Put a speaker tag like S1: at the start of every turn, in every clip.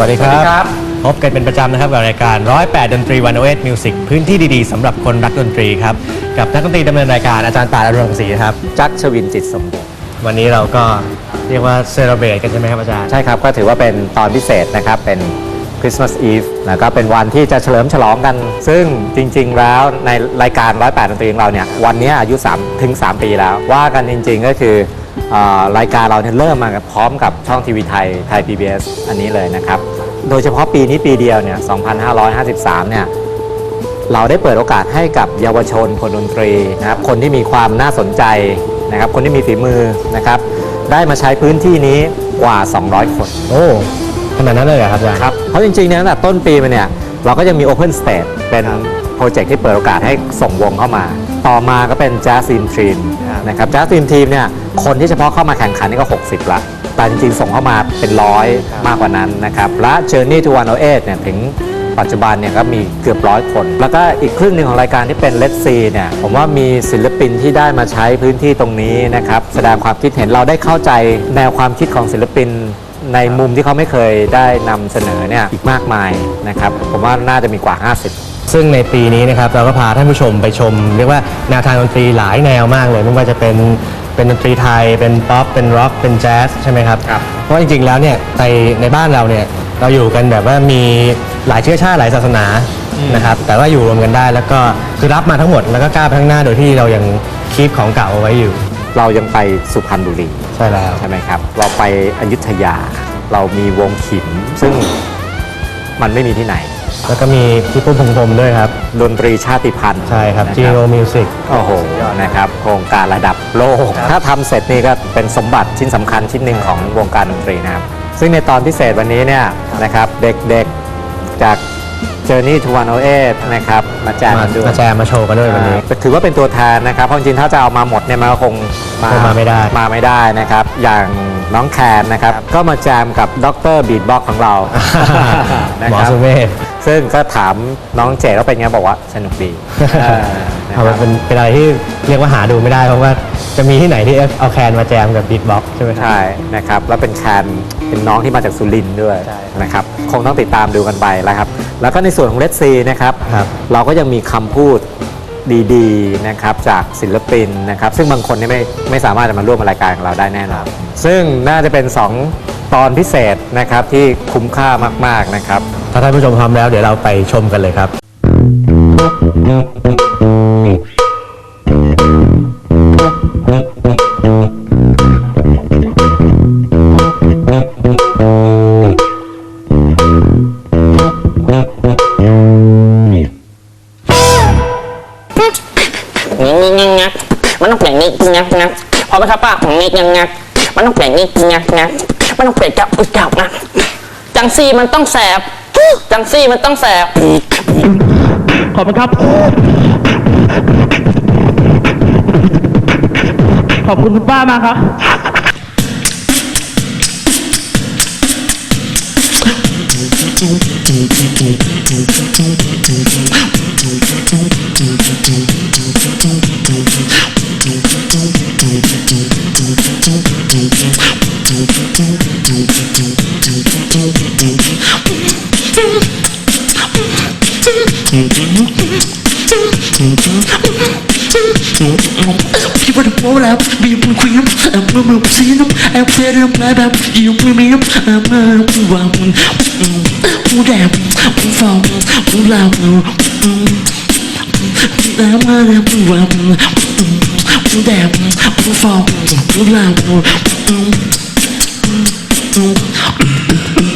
S1: วัสดีครับ
S2: สวัสดีครับ
S1: พบกันเป็นประจำนะครับกับรายการ 108 ดนตรีวันโอเอมิวสิกพื้นที่ดีๆสำหรับคนรักดนตรีครับ กับนักดนตรีดำเนินรายการอาจารย์ตาอรุณรังสีครับ
S2: จักรชวินจิตสมบูรณ์
S1: วันนี้เราก็เรียกว่าเซเลบรตกันใช่ไหมครับอาจารย์
S2: ใช่ครับก็ถือว่าเป็นตอนพิเศษนะครับ เป็นคริสต์มาสอีฟแล้วก็เป็นวันที่จะเฉลิมฉลองกัน ซึ่งจริง ๆ แล้วในรายการ 108 ดนตรีของเราเนี่ยวันนี้อายุ3ถึง 3 ปีแล้ว ว่ากันจริง ๆ ก็คือเออ รายการเราเนี่ยเริ่มมากับพร้อมกับช่องทีวีไทยไทย PBS อันนี้เลยนะครับ โดยเฉพาะปีนี้ปีเดียวเนี่ย 2553 เนี่ย เราได้เปิดโอกาสให้กับเยาวชนคนดนตรีนะครับ คนที่มีความน่าสนใจนะครับ คนที่มีฝีมือนะครับ ได้มาใช้พื้นที่นี้กว่า 200 คน
S1: โอ้ขนาดนั้นเลยเหรอครับอาจารย์
S2: ครับ เพราะจริงๆเนี่ยตั้งแต่ต้นปีมาเนี่ย เราก็ยังมี Open Stage เป็นโปรเจกต์ที่เปิดโอกาสให้ส่งวงเข้ามา ต่อมาก็เป็น Jazz Team Team
S1: ครับ
S2: นะครับ Jazz Team Team เนี่ย คนที่เฉพาะเข้ามาแข่งขันนี่ก็ 60 ละ แต่จริงๆ ส่งเข้ามาเป็นร้อยมากกว่านั้นนะครับ และ Journey to 108เนี่ยถึงปัจจุบันเนี่ยก็มีเกือบร้อยคน แล้วก็อีกครึ่งหนึ่งของรายการที่เป็นเล t ซีเนี่ยผมว่ามีศิลปินที่ได้มาใช้พื้นที่ตรงนี้นะครับ แสดงความคิดเห็นเราได้เข้าใจแนวความคิดของศิลปินในมุมที่เขาไม่เคยได้นำเสนอเนี่ยอีกมากมายนะครับ ผมว่าน่าจะมีกว่า 50
S1: ซึ่งในปีนี้นะครับเราก็พาท่านผู้ชมไปชม เรียกว่าแนวทางดนตรีหลายแนวมากเลยไม่ว่าจะเป็น เป็นดนตรีไทย เป็นป๊อป เป็นร็อก เป็นแจ๊สใช่ไหมครับ
S2: ครับ
S1: เพราะจริงๆแล้วเนี่ยในในบ้านเราเนี่ยเราอยู่กันแบบว่ามีหลายเชื้อชาติหลายศาสนานะครับแต่ว่าอยู่รวมกันได้แล้วก็คือรับมาทั้งหมดแล้วก็กล้าไปข้างหน้าโดยที่เรายังคีปของเก่าเอาไว้อยู่
S2: เรายังไปสุพรรณบุรี
S1: ใช่แล้ว
S2: ใช่ไหมครับ เราไปอยุธยา เรามีวงขิม ซึ่งมันไม่มีที่ไหน
S1: แล้วก็มีพี่ปุ้มพงพรมด้วยครับ
S2: ดนตรีชาติพันธุ์
S1: ใช่ครับ
S2: นะ
S1: จีโรมิวสิก
S2: โอ้โห นะครับ โครงการระดับโลก ถ้าทำเสร็จนี่ก็เป็นสมบัติชิ้นสำคัญชิ้นหนึ่งของวงการดนตรีนะครับ ซึ่งในตอนพิเศษวันนี้เนี่ยนะครับ เด็กๆจาก Journey to 108นะครับ มาแจม
S1: มา
S2: กันด้วย
S1: มาแจมมาโชว์กันด้วยวันนี้
S2: อ่าถือว่าเป็นตัวแทนนะครับ เพราะจริงๆถ้าจะเอามาหมดเนี่ยมันก็คง
S1: คงมาไม่ได้
S2: มาไม่ได้นะครับ อย่างน้องแคนนะครับ ก็มาแจมกับดรบีทบ็อกของเรานะ
S1: หมอ
S2: ครับ
S1: สุเมธ
S2: ซึ่งก็ถามน้องเจดว่าเป็นไงบอกว่าสนุกดีเออนะ
S1: เอา
S2: ค
S1: มั
S2: รับ
S1: นเป็นเป็นอะไรที่เรียกว่าหาดูไม่ได้เพราะว่าจะมีที่ไหนที่เอาแคนมาแจมกับบีทบ็อกใช่ไหมครับ
S2: ใช่นะครับแล้วเป็นแคนเป็นน้องที่มาจากสุรินทร์ด้วย
S1: ใช่ครับ
S2: นะครับคงต้องติดตามดูกันไปแล้วครับ แล้วก็ในส่วนของเล t ซีนะครับ
S1: ครับ
S2: เราก็ยังมีคำพูดดีๆนะครับจากศิลปินนะครับ ซึ่งบางคนนี่ไม่ไม่สามารถจะมาร่วมรายการของเราได้แน่นอนซึ่งน่าจะเป็น 2 ตอนพิเศษนะครับที่คุ้มค่ามากๆนะครับ
S1: ถ้าท่านผู้ชมพร้อมแล้วเดี๋ยวเราไปชมกันเลยครับ
S3: นี่นี่งักงักมันต้องเปลี่ยนนี่งักงักพอไหมครับป้าของนี่งักงักมันต้องเปลี่ยนนี่งักงักมันต้องเปลี่ยนเกับอึดกับนะจังซีมันต้องแสบ จังซี่มันต้องแสบ
S4: ขอบคุณครับ ขอบคุณคุณป้ามากครับ
S5: People don't Olá, meu punho, amo meu piscino, é o ser um plebeu, e o primeiro, amo o amor, um dem, um fom, um lau, um amo, um amor, um dem, um fom, um lau, um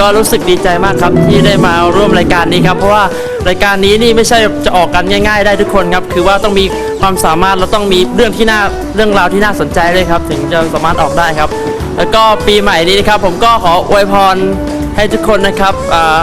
S4: ก็รู้สึกดีใจมากครับที่ได้มาร่วมรายการนี้ครับ เพราะว่ารายการนี้นี่ไม่ใช่จะออกกันง่าย ๆ ได้ทุกคนครับ คือว่าต้องมีความสามารถแล้วต้องมีเรื่องที่น่าเรื่องราวที่น่าสนใจด้วยครับ ถึงจะสามารถออกได้ครับ แล้วก็ปีใหม่นี้นะครับ ผมก็ขออวยพรให้ทุกคนนะครับอ่า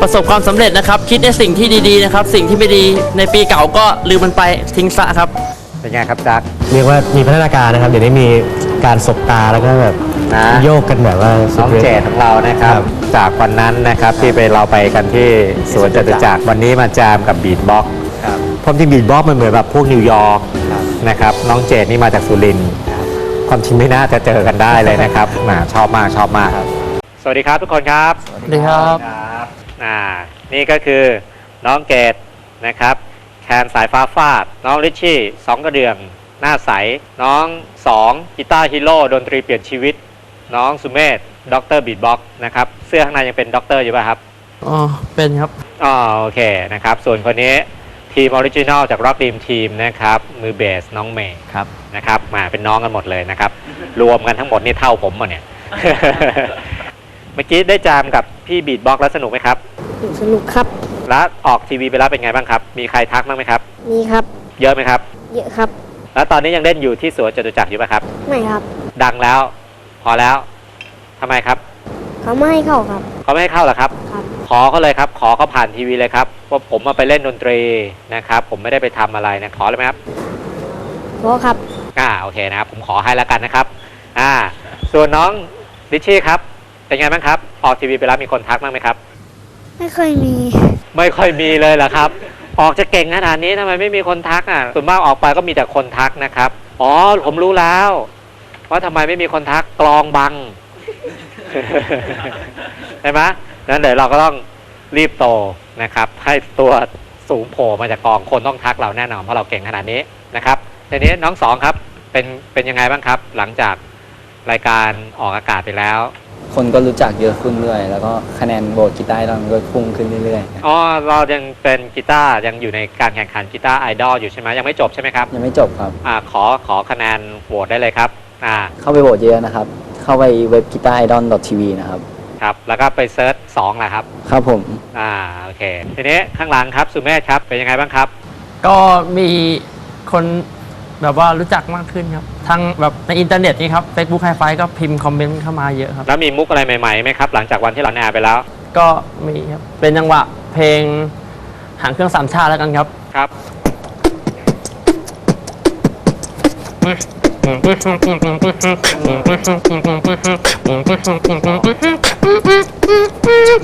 S4: ประสบความสำเร็จนะครับ คิดในสิ่งที่ดีๆนะครับ สิ่งที่ไม่ดีในปีเก่าก็ลืมมันไปทิ้งซะครับ
S2: เป็นไงครับจัก
S1: เรียกว่ามีพัฒนาการนะครับเดี๋ยวนี้มีการสบตาแล้วก็แบบ
S2: นะ
S1: โยกกันแบบว่าสุ
S2: น้
S1: ด
S2: อง
S1: ฤทธิ์
S2: เจดของเรานะครับ
S1: ครับ
S2: จากวันนั้นนะครับที่ไปเราไปกันที่สวนจตุจักรวันนี้มาจามกับบีทบ็อกซ์ความจริงบีทบ็อกซ์มันเหมือนแบบพวกนิวยอร์กนะครับน้องเจดนี่มาจากสุรินทร์ความจริงไม่น่าจะเจอกันได้เลยนะครับแหมชอบมากชอบมากสวัสดีครับทุกคนครับ
S4: สวัสดีครับ
S2: ครับอ่านี่ก็คือน้องเกดนะครับแคนสายฟ้าฟาด น้องลิชชี่สองกระเดื่อง หน้าใส น้องสองกีตาร์ฮีโร่ดนตรีเปลี่ยนชีวิต น้องสุเมธด็อกเตอร์บีทบ็อกนะครับ เสื้อข้างในยังเป็นด็อกเตอร์อยู่ป่ะครับ
S4: อ๋อ เป็นครับ
S2: อ๋อโอเคนะครับ ส่วนคนนี้ทีมออริจินอลจากร็อกดีมทีมนะครับ มือเบสน้องเมย์
S1: ครับ
S2: นะครับ มาเป็นน้องกันหมดเลยนะครับ รวมกันทั้งหมดนี่เท่าผมหมดเนี่ย เมื่อกี้ได้จามกับพี่บีทบ็อกแล้วสนุกไหมครับ
S6: สนุกครับ
S2: แล้วออกทีวีไปแล้วเป็นไงบ้างครับ มีใครทักบ้างไหมครับ
S6: มีครับ
S2: เยอะไหมครับ
S6: เยอะครับ
S2: แล้วตอนนี้ยังเล่นอยู่ที่สวนจตุจักรอยู่ไหมครับ
S6: ไม่ครับ
S2: ดังแล้ว พอแล้วทำไมครับ
S6: เขาไม่ให้เข้าครับ
S2: เขาไม่ให้เข้าเหรอครับ
S6: ครับ
S2: ขอเขาเลยครับ ขอเขาผ่านทีวีเลยครับว่าผมมาไปเล่นดนตรีนะครับ ผมไม่ได้ไปทำอะไรนะขอเลยไหมครับ
S6: เพราะครับ
S2: อ่าโอเคนะครับผมขอให้แล้วกันนะครับ อ่า ส่วนน้องลิชชี่ครับ เป็นไงบ้างครับออกทีวีไปแล้วมีคนทักบ้างไหมครับ
S6: ไม่เคยมี
S2: ไม่ค่อยมีเลยเหรอครับ ออกจะเก่งขนาดนี้ทำไมไม่มีคนทักอะส่วนมากออกไปก็มีแต่คนทักนะครับ อ๋อผมรู้แล้ว ว่าทำไมไม่มีคนทักกลองบังใช่ไหมนั้นเดี๋ยวเราก็ต้องรีบโตนะครับ ให้ตัวสูงโผล่มาจากกองคนต้องทักเราแน่นอนเพราะเราเก่งขนาดนี้นะครับทีนี้น้องสองครับเป็นเป็นยังไงบ้างครับ หลังจากรายการออกอากาศไปแล้ว
S7: คนก็รู้จักเยอะขึ้นด้วยแล้วก็คะแนนโหวตกีตาร์เราก็พุ่งขึ้นเรื่อยๆ
S2: อ๋อเรายังเป็นกีตาร์ยังอยู่ในการแข่งขันกีตาร์ไอดอลอยู่ใช่ไหมยังไม่จบใช่ไหมครับ
S7: ยังไม่จบครับ
S2: อ่าขอขอคะแนนโหวตได้เลยครับ อ่า
S7: เข้าไปโหวตเยอะนะครับ เข้าไปเว็บกีตาร์ไอดอลทีวีนะครับ
S2: ครับ แล้วก็ไปเซิร์ชสองแหละครับ
S7: ครับผม
S2: อ่าโอเค ทีนี้ข้างหลังครับสุเมธครับเป็นยังไงบ้างครับ
S4: ก็มีคนแบบว่ารู้จักมากขึ้นครับทางแบบในอินเทอร์เน็ตนี่ครับ Facebook Hi Fi ก็พิมพ์คอมเมนต์เข้ามาเยอะครับ
S2: แล้วมีมุกอะไรใหม่ๆไหมครับ หลังจากวันที่เราแนร์ไปแล้ว
S4: ก็มีครับ เป็นจังหวะเพลงหางเครื่องสามชาติแล้วกันครับ
S2: ครับ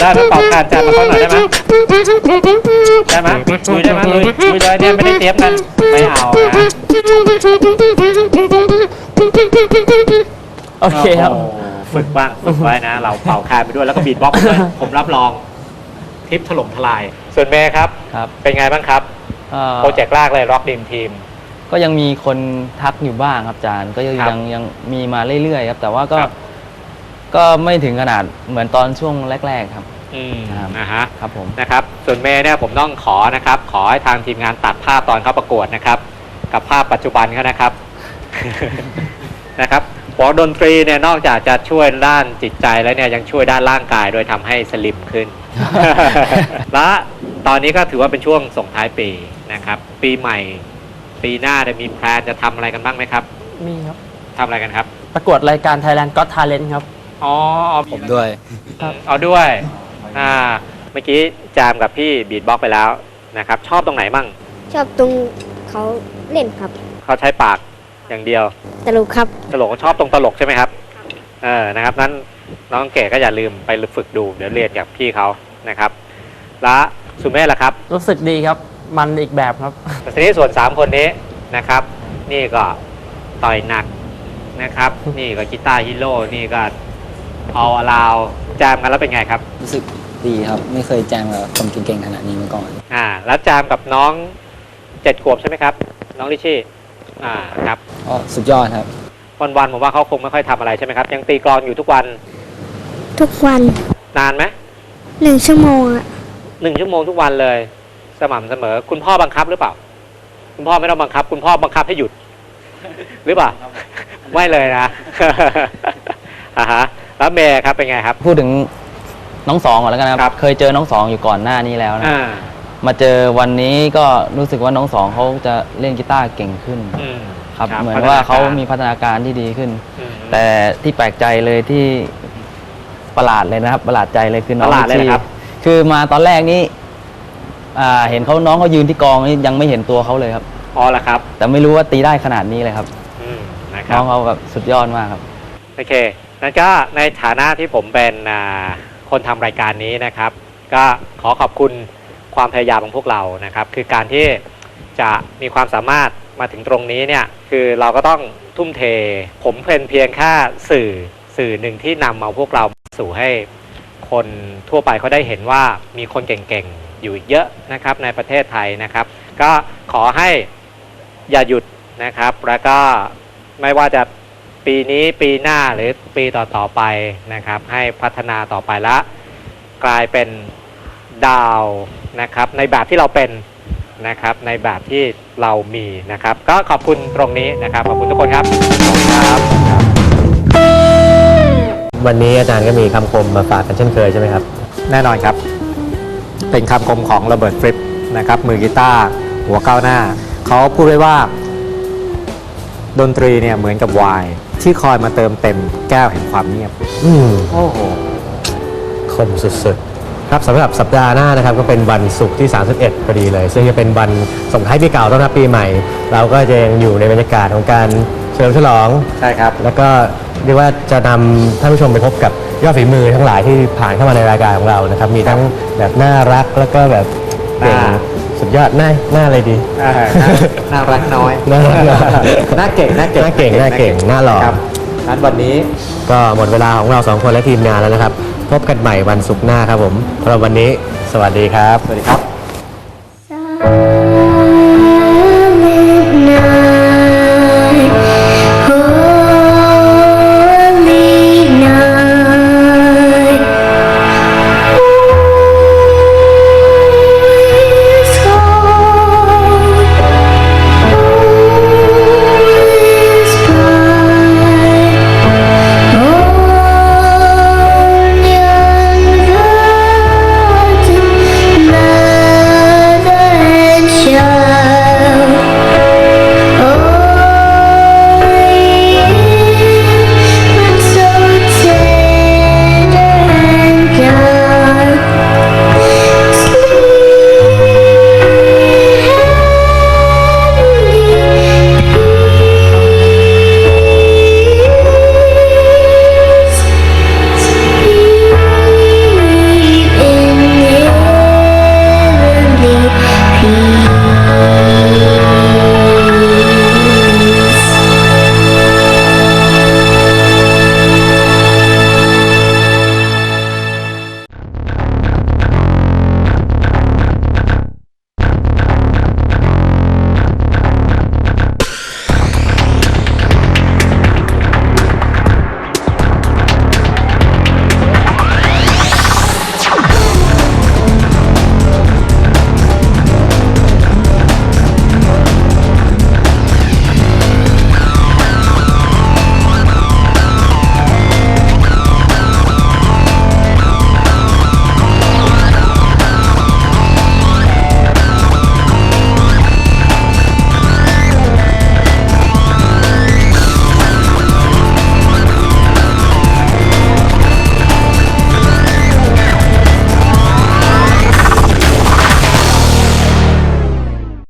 S2: ได้ไหมเป่าการจัดมาเขาหน่อยได้ไหมได้ไหมลุยได้ไหมลุยลุยเลยเนี่ยไม่ได้เตรียมกันไม่เอานะ
S4: โอเคครับ
S2: โอ้โหฝึกบ้างฝึกไว้นะ เราเป่าคายไปด้วยแล้วก็บีทบ็อกซ์ไปด้วยผมรับรองทริปถล่มทลาย ส่วนเมย์ครับ
S8: ครับ
S2: เป็นไงบ้างครับ
S8: เอ่อ
S2: โปรเจกต์แรกเลย Rock Dream Team
S8: ก็ยังมีคนทักอยู่บ้างครับอาจารย์ ก็ยัง
S2: ครับ
S8: ยังยังมีมาเรื่อยๆครับ แต่ว่าก็
S2: ครับ
S8: ก็ไม่ถึงขนาดเหมือนตอนช่วงแรก ๆ ครับ
S2: อืม
S8: ครับ
S2: นะฮะ
S8: ครับผม
S2: นะครับ ส่วนเมย์เนี่ยผมต้องขอนะครับ ขอให้ทางทีมงานตัดภาพตอนเขาประกวดนะครับ กับภาพปัจจุบันเขานะครับ นะครับหัวดนตรีเนี่ยนอกจากจะช่วยด้านจิตใจแล้วเนี่ยยังช่วยด้านร่างกายโดยทำให้สลิมขึ้น และตอนนี้ก็ถือว่าเป็นช่วงส่งท้ายปีนะครับ ปีใหม่ ปีหน้าจะมีแพลนจะทำอะไรกันบ้างไหมครับ
S4: มีครับ
S2: ทำอะไรกันครับ
S4: ประกวดรายการ Thailand Got Talent ครับ
S2: อ๋อ
S7: ผมด้วย
S4: ครับ
S2: เอาด้วย อ่า เมื่อกี้จามกับพี่บีทบ็อกไปแล้วนะครับ ชอบตรงไหนบ้าง
S6: ชอบตรงเขาเล่นครับ
S2: เขาใช้ปากอย่างเดียว
S6: ตลกครับ
S2: ตลกก็ชอบตรงตลกใช่ไหมครับ เออ นะครับ นั้นน้องเก๋ก็อย่าลืมไปฝึกดู เดี๋ยวเรียนกับพี่เขานะครับ และสุเมธล่ะครับ
S4: รู้สึกดีครับ มันอีกแบบครับ
S2: แต่ทีนี้ส่วน 3 คนนี้นะครับ นี่ก็ต่อยหนักนะครับ นี่ก็กีตาร์ฮีโร่นี่ก็เอาลาวจามกันแล้วเป็นไงครับ
S7: รู้สึกดีครับ ไม่เคยแจมกับคนเก่งๆขนาดนี้มาก่อน
S2: อ่า แล้วจามกับน้องเจ็ดขวบใช่ไหมครับ น้องลิชชี่อ่าครับ
S7: ก็สุดยอดครับ
S2: วันๆผมว่าเขาคงไม่ค่อยทำอะไรใช่ไหมครับ ยังตีกลองอยู่ทุกวัน
S6: ทุกวัน
S2: นานไหม
S6: หนึ่งชั่วโมงอะ
S2: หนึ่งชั่วโมงทุกวันเลย สม่ำเสมอ คุณพ่อบังคับหรือเปล่า คุณพ่อไม่ต้องบังคับ คุณพ่อบังคับให้หยุด หรือเปล่า ไม่เลยนะอ่าฮะแล้วเมย์ครับเป็นไงครับ
S8: พูดถึงน้องสองก่อนแล้วกันนะครับ
S2: ครับ
S8: เคยเจอน้องสองอยู่ก่อนหน้านี้แล้วนะ
S2: อ่า
S8: มาเจอวันนี้ก็รู้สึกว่าน้องสองเขาจะเล่นกีตาร์เก่งขึ้น
S2: อืม
S8: ครับ
S2: ครับ
S8: เหมือน
S2: พัฒนา
S8: ว่าเขา
S2: การ
S8: มีพัฒนาการที่ดีขึ้น
S2: อืม
S8: แต่ที่แปลกใจเลยที่ประหลาดเลยนะครับ ประหลาดใจเลยคือน้อง
S2: ประหลาดเลย
S8: ที่
S2: นะครับ
S8: คือมาตอนแรกนี้ อ่าเห็นเขาน้องเขายืนที่กองนี่ยังไม่เห็นตัวเขาเลยครับ
S2: อ๋อละครับ
S8: แต่ไม่รู้ว่าตีได้ขนาดนี้เลยครับ
S2: อืมนะครั
S8: น้อบ งเขาแบบสุดยอดมากครับ
S2: โอเคนั่นก็ในฐานะที่ผมเป็นอ่าคนทำรายการนี้นะครับ ก็ขอขอบคุณความพยายามของพวกเรานะครับ คือการที่จะมีความสามารถมาถึงตรงนี้เนี่ย คือเราก็ต้องทุ่มเท ผมเป็นเพียงแค่สื่อสื่อหนึ่งที่นำมาพวกเราสู่ให้คนทั่วไปเขาได้เห็นว่ามีคนเก่งๆ อยู่อีกเยอะนะครับในประเทศไทยนะครับ ก็ขอให้อย่าหยุดนะครับ แล้วก็ไม่ว่าจะปีนี้ปีหน้าหรือปีต่อๆไปนะครับ ให้พัฒนาต่อไปและกลายเป็นดาวนะครับ ในแบบที่เราเป็นนะครับ ในแบบที่เรามีนะครับ ก็ขอบคุณตรงนี้นะครับ ขอบคุณทุกคนครับขอบคุณครับ
S1: วันนี้อาจารย์ก็มีคำคมมาฝากกันเช่นเคยใช่ไหมครับ
S2: แน่นอนครับ เป็นคำคมของโรเบิร์ตฟริปนะครับมือกีตาร์หัวก้าวหน้า เขาพูดไว้ว่า ดนตรีเนี่ยเหมือนกับไวน์ที่คอยมาเติมเต็มแก้วแห่งความเงียบ
S1: อืม
S2: โอ้โห
S1: คมสุดๆ ครับสำหรับสัปดาห์หน้านะครับก็เป็นวันศุกร์ที่ 31พอดีเลย ซึ่งจะเป็นวันส่งท้ายปีเก่าต้อนรับปีใหม่ เราก็จะยังอยู่ในบรรยากาศของการเฉลิมฉลอง
S2: ใช่ครับ
S1: แล้วก็เรียกว่าจะนำท่านผู้ชมไปพบกับ ยอดฝีมือทั้งหลายที่ผ่านเข้ามาในรายการของเรานะครับ มีทั้งแบบน่ารักแล้วก็แบบเก่ง
S2: น่า
S1: สุดยอดหน้าหน้าอะไรดี
S2: อ่าน่าน่ารักน้อย
S1: น่ารักน้อย
S2: น่าเก่งน่าเก่ง
S1: น่าเก่งน่าเก่งน่าหล่อ
S2: ครับงั้นวันนี้
S1: ก็หมดเวลาของเราสองคนและทีมงานแล้วนะครับ พบกันใหม่วันศุกร์หน้าครับผมสำหรับวันนี้ สวัสดีครับ
S2: สวัสดีครับ